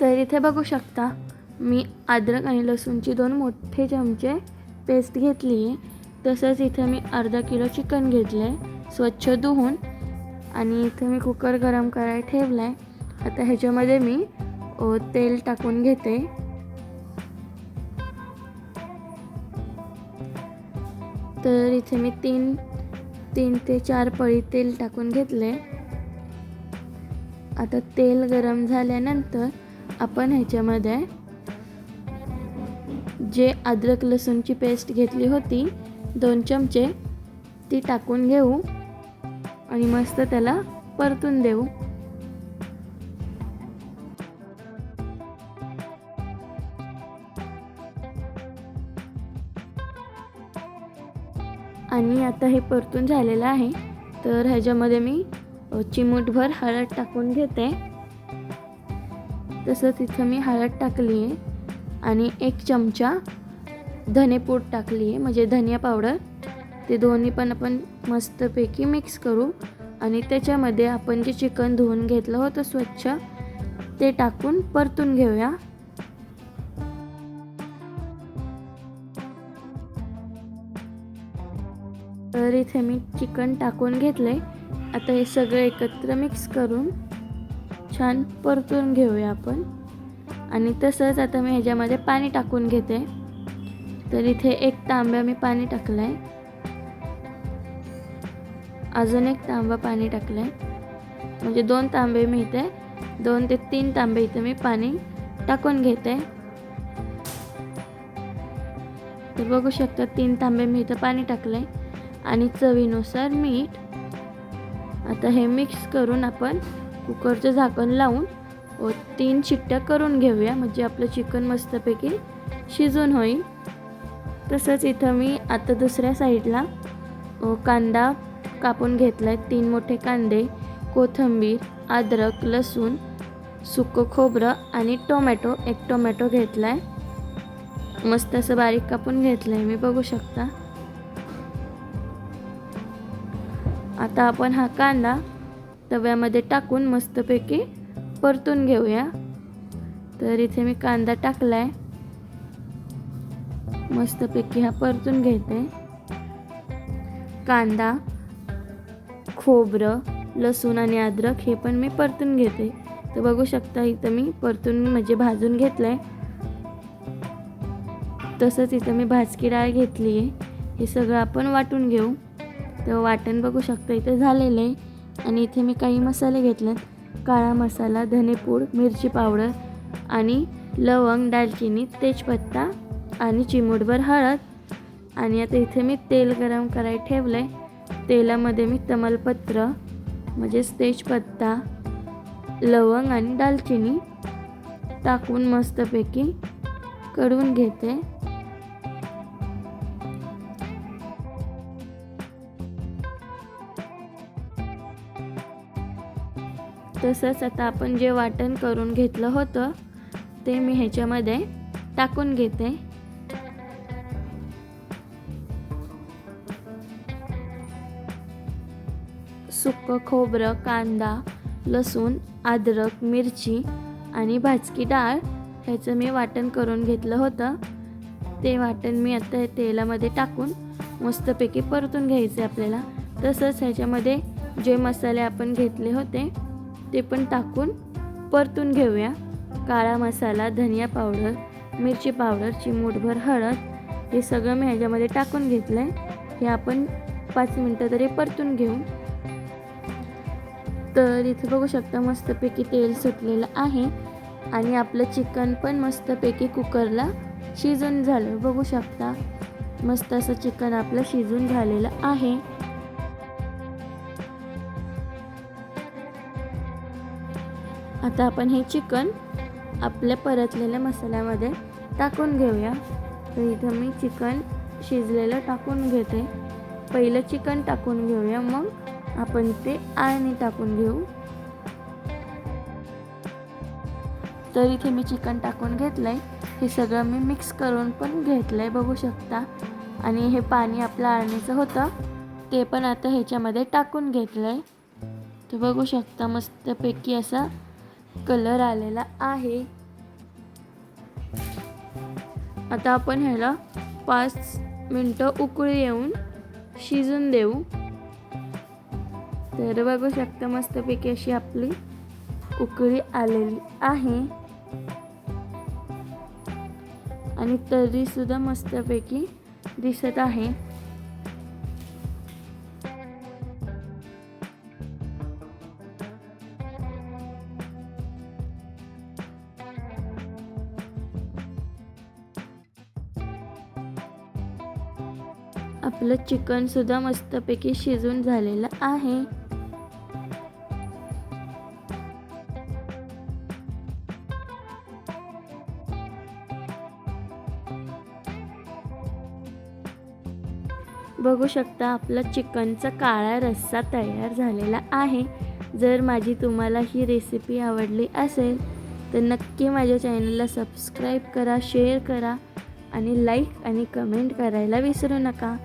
तर इथे बघू शकता मी अद्रक आणि लसूणची दोन मोठे चमचे पेस्ट घेतली. आहे तसंच इथे मी अर्धा किलो चिकन घेतलं आहे स्वच्छ धुवून. आणि इथे मी कुकर गरम करायला ठेवला आहे आता ह्याच्यामध्ये मी तेल टाकून घेते. तर इथे मी तीन तीन ते चार पळी तेल टाकून घेतले आता तेल गरम झाल्यानंतर आपण ह्याच्यामध्ये जे अद्रक लसूणची पेस्ट घेतली होती दोन चमचे ती टाकून घेऊ आणि मस्त त्याला परतून देऊ. आणि आता हे परतून झालेलं आहे तर ह्याच्यामध्ये मी चिमूटभर हळद टाकून घेते. तसंच इथं मी हळद टाकली आहे आणि एक चमचा धनेपूड टाकली आहे. म्हणजे धनिया पावडर. ते दोन्ही पण आपण मस्तपैकी मिक्स करू. आणि त्याच्यामध्ये आपण जे चिकन धुवून घेतलं होतं स्वच्छ ते टाकून परतून घेऊया. तर इथे मी चिकन टाकून घेतले आता हे सगळं एकत्र मिक्स करून छान परतून घेऊया आपण. आणि तसंच आता मी ह्याच्यामध्ये पाणी टाकून घेते. तर इथे एक तांब्या मी पाणी टाकलं आहे अजून एक तांबा पाणी टाकलं आहे म्हणजे दोन तांबे मी इथे दोन ते तीन तांबे इथे मी पाणी टाकून घेते. तर बघू शकता तीन तांबे मी इथं पाणी टाकलं आहे आणि चवीनुसार मीठ. आता हे मिक्स करून आपण कुकरचं झाकण लावून तीन शिट्ट्या करून घेऊया. म्हणजे आपलं चिकन मस्तपैकी शिजून होईल. तसंच इथं मी आता दुसऱ्या साईडला कांदा कापून घेतला आहे तीन मोठे कांदे कोथिंबीर अद्रक लसूण सुकं खोबरं आणि टोमॅटो. एक टोमॅटो घेतला आहे मस्त असं बारीक कापून घेतलं आहे मी बघू शकता. आता आपण हा कांदा तव्यामध्ये टाकून मस्तपैकी परतून घेऊया. तर इथे मी कांदा टाकलाय. मस्तपैकी हा परतून घेते. कांदा खोबरं लसूण आणि अद्रक हे पण मी परतून घेते. तर बघू शकता इथं मी परतून म्हणजे भाजून घेतलंय. तसंच इथं मी भाजकी डाळ घेतली आहे हे सगळं आपण वाटून घेऊ. तर वाटण बघू शकता इथं झालेलं आहे. आणि इथे मी काही मसाले घेतलेत काळा मसाला धनेपूड मिरची पावडर आणि लवंग दालचिनी तेजपत्ता आणि चिमूटभर हळद. आणि आता इथे मी तेल गरम करायला ठेवलं आहे तेलामध्ये मी तमालपत्र म्हणजेच तेजपत्ता लवंग आणि दालचिनी टाकून मस्तपैकी कडवून घेते. तसंच आता आपण जे वाटण करून घेतलं होतं ते मी ह्याच्यामध्ये टाकून घेते. सुकं खोबरं कांदा लसूण अद्रक मिरची आणि भाजकी डाळ ह्याचं मी वाटण करून घेतलं होतं. ते वाटण मी आता तेलामध्ये टाकून मस्तपैकी परतून घ्यायचे आपल्याला. तसंच ह्याच्यामध्ये जे मसाले आपण घेतले होते ते पण टाकून परतून घेऊया. काळा मसाला धनिया पावडर मिरची पावडर चिमूटभर हळद हे सगळं मी ह्याच्यामध्ये टाकून घेतलं आहे हे आपण पाच मिनटं तरी परतून घेऊ. तर इथे बघू शकता मस्तपैकी तेल सुटलेलं आहे. आणि आपलं चिकन पण मस्तपैकी कुकरला शिजून झालं बघू शकता मस्त असं चिकन आपलं शिजून झालेलं आहे. आता आपण हे चिकन आपल्या परतलेल्या मसाल्यामध्ये टाकून घेऊया. तर इथं मी चिकन शिजलेलं टाकून घेते. पहिलं चिकन टाकून घेऊया मग आपण ते आळणी टाकून घेऊ. तर इथे मी चिकन टाकून घेतलं आहे हे सगळं मी मिक्स करून पण घेतलं आहे बघू शकता. आणि हे पाणी आपलं आळणीचं होतं. ते पण आता ह्याच्यामध्ये टाकून घेतलं आहे तर बघू शकता मस्तपैकी असा कलर आलेला आहे. आता आपण ह्याला पाच मिनटं उकळी येऊन शिजून देऊ. तर बघू शकता मस्तपैकी अशी आपली उकळी आलेली आहे. आणि तरीसुद्धा मस्तपैकी दिसत आहे. आपलं चिकन सुद्धा मस्तपैकी शिजून झालेलं आहे. बघू शकता आपला चिकनचा काळा रस्सा तयार झालेला आहे. जर माझी तुम्हाला ही रेसिपी आवडली असेल तर नक्की माझ्या चॅनलला सबस्क्राईब करा शेअर करा आणि लाईक आणि कमेंट करायला विसरू नका.